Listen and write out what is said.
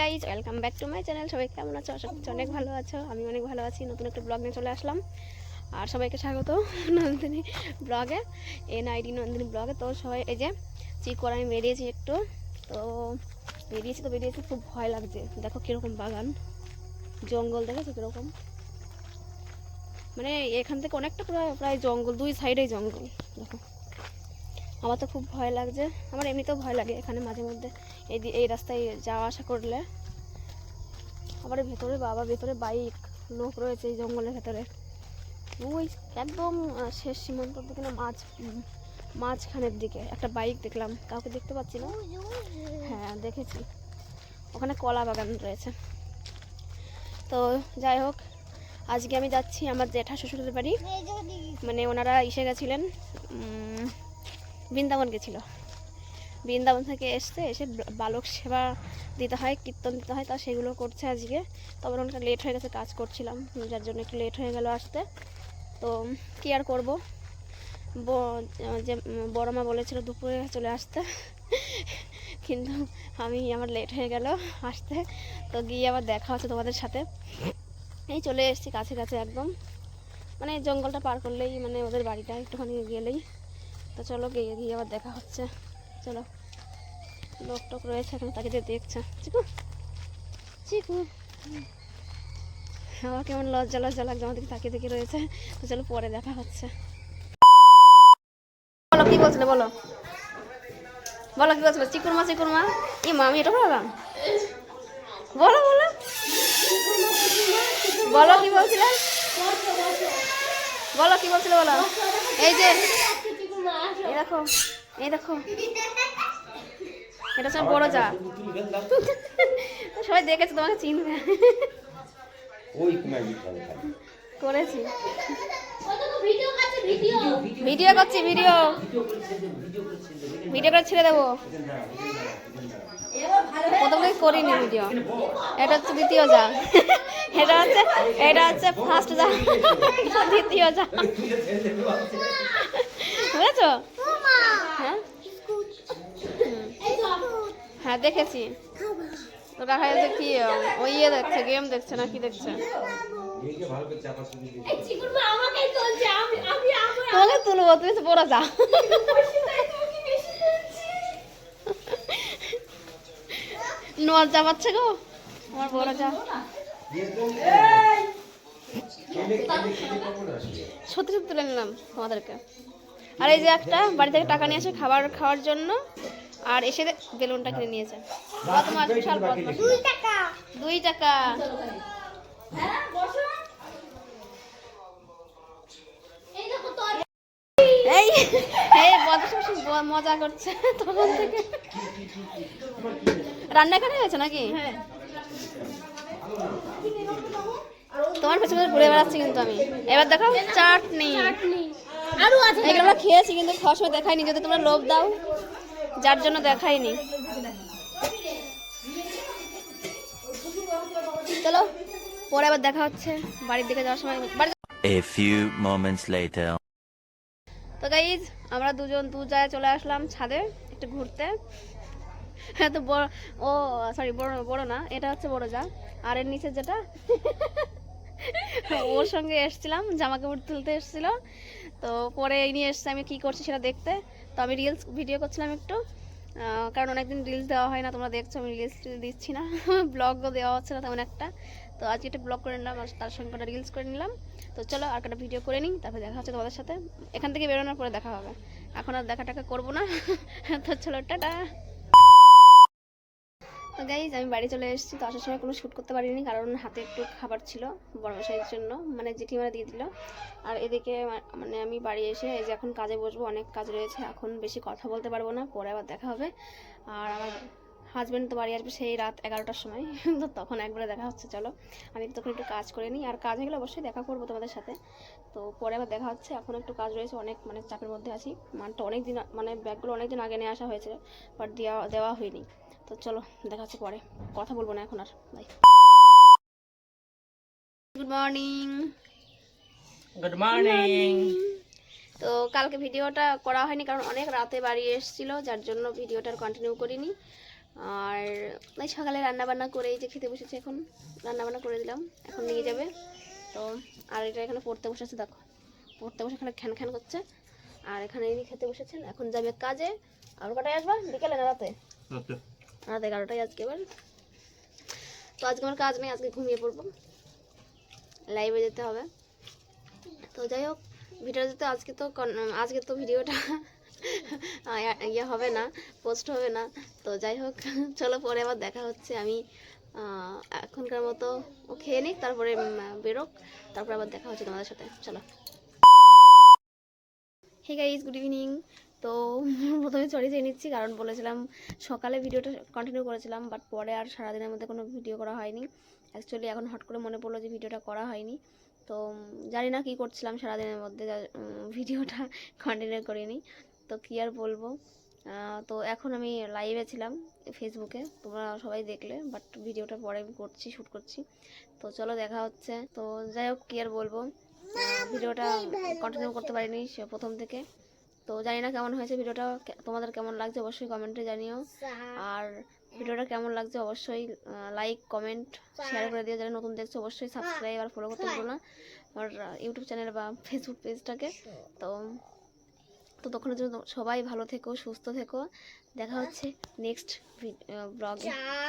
Guys welcome back to my channel সবাই কেমন আছো? আশা করছি অনেক ভালো আছো। আমি অনেক ভালো আছি। নতুন একটা ব্লগ নিয়ে চলে আসলাম। আর সবাইকে স্বাগত নন্দিনী ব্লগে এন আইডি নন্দিনী ব্লগে তো সবাই, এই যে চিক করে আমি বেরিয়েছি একটু। তো বেরিয়েছি তো বেরিয়েছি, খুব ভয় লাগছে। দেখো কীরকম বাগান। জঙ্গল, দেখেছ কীরকম? মানে এখান থেকে অনেকটা প্রায় প্রায় জঙ্গল, দুই সাইডেই জঙ্গল। দেখো। আমার তো খুব ভয় লাগছে। আমার এমনিতেও ভয় লাগে এখানে মাঝে মধ্যে। এই এই রাস্তায় যাওয়া আসা করলে। আবার ভেতরে বাবা ভেতরে বাইক লোক রয়েছে এই জঙ্গলের ভেতরে। ওই একদম শেষ সীমান্তর দিকে না উম, মাঝখানের দিকে একটা বাইক দেখলাম। কাউকে দেখতে পাচ্ছি না? হ্যাঁ দেখেছি। ওখানে কলা বাগান রয়েছে। তো যাই হোক আজকে আমি যাচ্ছি আমার জেঠা শ্বশুরের বাড়ি। মানে ওনারা এসে গেছিলেন বৃন্দাবন গেছিল। বৃন্দাবন থেকে এসছে, এসে বালক সেবা দিতে হয়, কীর্তন দিতে হয়, তা সেগুলো করছে আজকে। তবে অনেকটা লেট হয়ে গেছে, কাজ করছিলাম, যার জন্য একটু লেট হয়ে গেল আসতে। তো কী আর করব? যে বড় মা বলেছিল দুপুরে চলে আসতে। কিন্তু আমি আমার লেট হয়ে গেল আসতে। তো গিয়ে আবার দেখা হচ্ছে তোমাদের সাথে। এই চলে এসেছি কাছে কাছে একদম। মানে জঙ্গলটা পার করলেই মানে ওদের বাড়িটা একটুখানি গেলেই। তো চলো গিয়ে গিয়ে আবার দেখা হচ্ছে। চলো। লোক টোক রয়েছে এখন, তাকে যে দেখছে। চিকু। চিকু। আমার কেমন লজ্জা লজ্জা লাগছে আমাদের তাকিয়ে দেখে রয়েছে। তো চলো পরে দেখা হচ্ছে। বলো, কি বলছিলে বলো? বলো, কি বলছিলে? চিকুর মা চিকুর মা। ই মা, আমি এটা বললাম? বলো বলো। বলো, কি বলছিলে? বলো, কি বলছিলে বলো? এই যে এই দেখো এই দেখো। এটা সব বড় যা। সবাই দেখেছে তোমাকে চিনবে। করেছি। ভিডিও করছি ভিডিও। ভিডিও করে ছেড়ে দেবো। প্রথম থেকে করিনি ভিডিও। এটা হচ্ছে দ্বিতীয় যা। এটা হচ্ছে এটা হচ্ছে ফার্স্ট যা। দ্বিতীয় যা। বুঝেছ হ্যাঁ? হ্যাঁ দেখেছি। তো দেখা যাচ্ছে কি ওই ইয়ে দেখছে গেম দেখছে না কি দেখছে? তোমাকে তুলবো তুমি তো বড় যা নল চাপাচ্ছে গো আমার বড় যা। সত্যি সত্যি তুলে নিলাম তোমাদেরকে। আর এই যে একটা বাড়ি থেকে টাকা নিয়ে আসে খাবার খাওয়ার জন্য আর এসে বেলুনটা কিনে নিয়েছে। কত মাস বিশাল পথ দুই টাকা। এই এই বদমাস মজা করছে তখন থেকে। রান্না এখানে হয়েছে নাকি? তোমার পেছনে ঘুরে বেড়াচ্ছি কিন্তু আমি। এবার দেখো চাটনি। আছে এগুলো আমরা খেয়েছি কিন্তু খাওয়ার সময় দেখাইনি যদি তোমরা লোভ দাও যার জন্য দেখাইনি চলো পরে আবার দেখা হচ্ছে বাড়ির দিকে যাওয়ার সময়। বাড়ি A few moments later. তো গাইজ আমরা দুজন দু জায়গায় চলে আসলাম ছাদে একটু ঘুরতে। হ্যাঁ তো বড় ও সরি বড় বড় না এটা হচ্ছে বড় যা আর এর নিচে যেটা ওর সঙ্গে এসছিলাম জামা কাপড় তুলতে এসেছিল। তো পরে এই নিয়ে এসছে আমি কি করছি সেটা দেখতে। তো আমি রিলস ভিডিও করছিলাম একটু। কারণ অনেকদিন রিলস দেওয়া হয় না, তোমরা দেখছ আমি রিলস দিচ্ছি না। ব্লগও দেওয়া হচ্ছে না তেমন একটা। তো আজকে একটা ব্লগ করে নিলাম তার সঙ্গে একটা রিলস করে নিলাম। তো চলো আর একটা ভিডিও করে নিই, তারপরে দেখা হচ্ছে তোমাদের সাথে। এখান থেকে বেরোনোর পরে দেখা হবে। এখন আর দেখা টাকা করব না। তো চলো, টাটা! গাইজ আমি বাড়ি চলে এসেছি, তো আসার সময় কোনো শ্যুট করতে পারিনি, কারণ হাতে একটু খাবার ছিল বড় মশাইয়ের জন্য মানে জেঠিমারা দিয়ে দিল। আর এদিকে মানে আমি বাড়ি এসে এই যে এখন কাজে বসবো, অনেক কাজ রয়েছে, এখন বেশি কথা বলতে পারব না, পরে আবার দেখা হবে। আর আমার হাজব্যান্ড তো বাড়ি আসবে সেই রাত এগারোটার সময়, তো তখন একবারে দেখা হচ্ছে, চলো। আমি তখন একটু কাজ করে নিই, আর কাজ হয়ে গেলে অবশ্যই দেখা করব তোমাদের সাথে। তো পরে আবার দেখা হচ্ছে, এখন একটু কাজ রয়েছে, অনেক মানে চাপের মধ্যে আছি। মানটা অনেক দিন মানে ব্যাগগুলো অনেক দিন আগে নিয়ে আসা হয়েছে বাট দেওয়া দেওয়া হয়নি। তো চলো দেখা হচ্ছে পরে। কথা বলব না এখন আর bye good morning good morning তো কালকে ভিডিওটা করা হয়নি কারণ অনেক রাতে বাড়ি এসেছিল যার জন্য ভিডিওটার কন্টিনিউ করিনি। আর এই সকালে রান্না বান্না করে এই যে খেতে বসেছে এখন রান্না বান্না করে দিলাম এখন নিয়ে যাবে। তো আর এটা এখানে পড়তে বসেছে দেখো। পড়তে বসে এখানে খ্যান খ্যান করছে। আর এখানে ইনি খেতে বসেছেন এখন যাবে কাজে। আর কটায় আসবা বিকেলে না রাতে। রাত এগারোটায় আজকে এবার। তো আজকে আমার কাজ নেই, আজকে ঘুমিয়ে পড়ব। লাইভে যেতে হবে। তো যাই হোক ভিডিও যেতে আজকে তো আজকে তো ভিডিওটা ইয়ে হবে না পোস্ট হবে না। তো যাই হোক, চলো পরে আবার দেখা হচ্ছে। আমি এখনকার মতো ও খেয়ে নিক, তারপরে বেরোক। তারপরে আবার দেখা হচ্ছে তোমাদের সাথে। চলো। হে গাইজ গুড ইভিনিং তো প্রথমে সরি চেয়ে নিচ্ছি, কারণ বলেছিলাম সকালে ভিডিওটা কন্টিনিউ করেছিলাম বাট পরে আর সারাদিনের মধ্যে কোনো ভিডিও করা হয়নি। অ্যাকচুয়ালি এখন হট করে মনে পড়ল যে ভিডিওটা করা হয়নি। তো জানি না কী করছিলাম সারাদিনের মধ্যে ভিডিওটা কন্টিনিউ করিনি। তো কী আর বলব? তো এখন আমি লাইভে ছিলাম ফেসবুকে তোমরা সবাই দেখলে বাট ভিডিওটা পরে আমি করছি শ্যুট করছি। তো চলো দেখা হচ্ছে। তো যাই হোক, কী আর বলব? ভিডিওটা কন্টিনিউ করতে পারিনি সে প্রথম থেকে। তো জানি না কেমন হয়েছে ভিডিওটা তোমাদের কেমন লাগছে অবশ্যই কমেন্টে জানিও। আর ভিডিওটা কেমন লাগছে অবশ্যই লাইক কমেন্ট শেয়ার করে দিও যারা নতুন দেখছ অবশ্যই সাবস্ক্রাইব আর ফলো করতে ভুলো না। আমার ইউটিউব চ্যানেল বা ফেসবুক পেজটাকে তো তো তখনের জন্য সবাই ভালো থেকো সুস্থ থেকো। দেখা হচ্ছে নেক্সট ব্লগে